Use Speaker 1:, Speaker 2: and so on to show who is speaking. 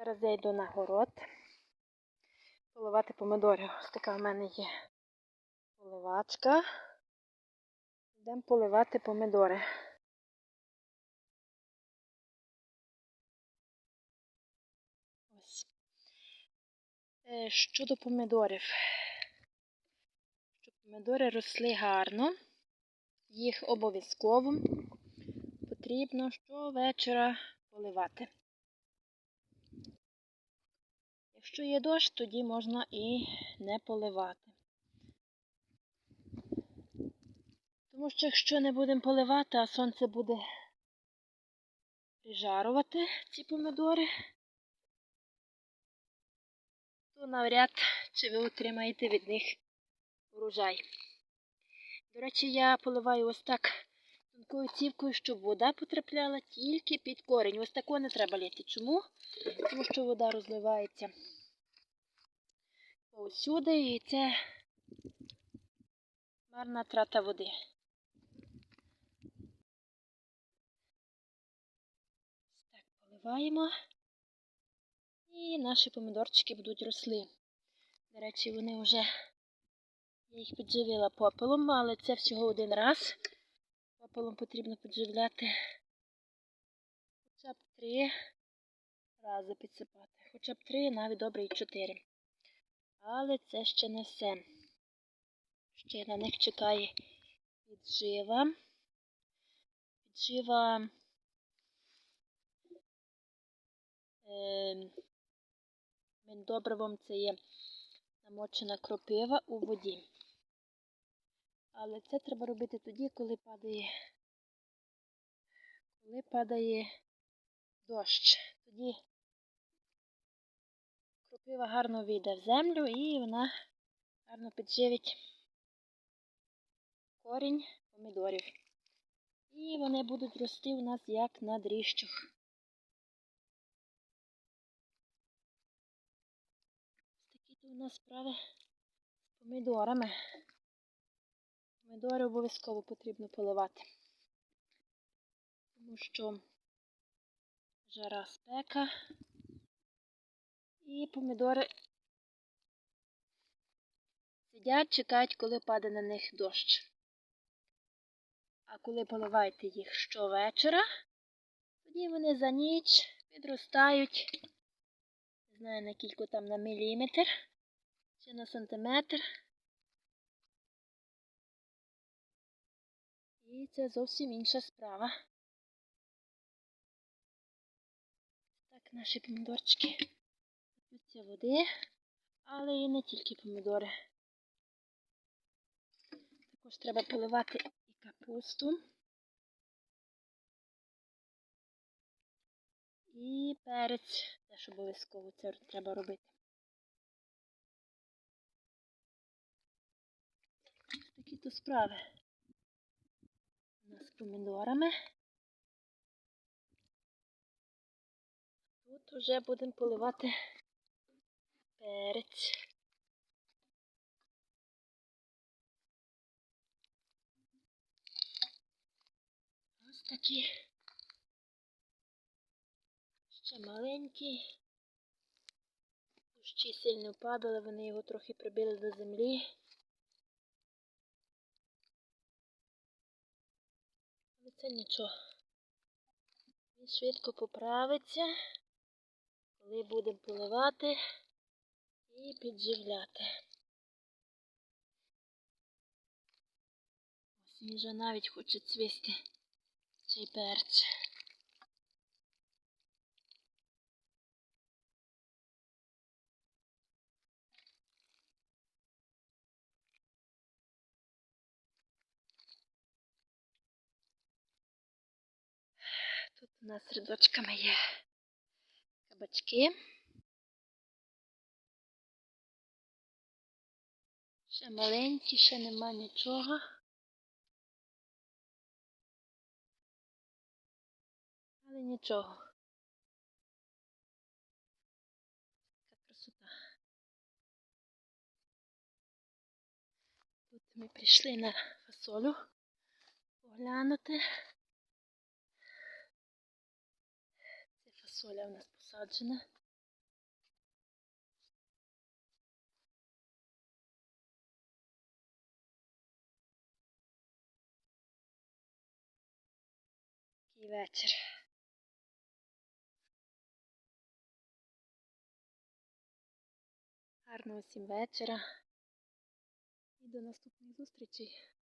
Speaker 1: Зараз я йду на город поливати помидори. Ось така в мене є поливачка. Йдемо поливати помидори. Ось. Е, Щодо помидорів. Щоб помидори росли гарно, їх обов'язково потрібно щовечора поливати. Якщо є дощ, тоді можна і не поливати. Тому що якщо не будемо поливати, а сонце буде прижарувати ці помидори, то навряд чи ви отримаєте від них урожай. До речі, я поливаю ось так тонкою цівкою, щоб вода потрапляла тільки під корінь. Ось такого не треба лити. Чому? Тому що вода розливається повсюди і це марна трата води. Так поливаємо. І наші помідорчики будуть росли. До речі, вони вже я їх підживила попелом, але це всього один раз. Попелом потрібно підживляти хоча б три рази підсипати. Хоча б три, навіть добре і чотири. Але це ще не все. Ще на них чекає піджива. Піджива е, це є намочена кропива у воді. Але це треба робити тоді, коли падає, коли падає дощ. Тоді кропива гарно війде в землю і вона гарно підживить корінь помідорів. І вони будуть рости у нас як на дріжджах. Такі то у нас справи з помідорами. Помідори обов'язково потрібно поливати, тому що жара спека і помідори сидять, чекають, коли паде на них дощ. А коли поливаєте їх щовечора, тоді вони за ніч підростають, не знаю на кілько там на міліметр чи на сантиметр. І це зовсім інша справа. Так, наші помідорчики п'ються води, але і не тільки помідори. Також треба поливати і капусту. І перець теж обов'язково це треба робити. Такі то справи помідорами. Тут вже будемо поливати перець. Ось такі ще маленькі. Дощі сильно падали, вони його трохи прибили до землі. Це нічого. Він швидко поправиться, коли будемо поливати і підживляти. Ось він вже навіть хоче цвісти цей перець. Тут у нас рядочками є кабачки. Ще маленькі, ще нема нічого. Але нічого. Така красота. Тут ми прийшли на фасолю поглянути. Квасоля у нас посаджена. Такий вечір. Гарного всім вечора і до наступних зустрічей.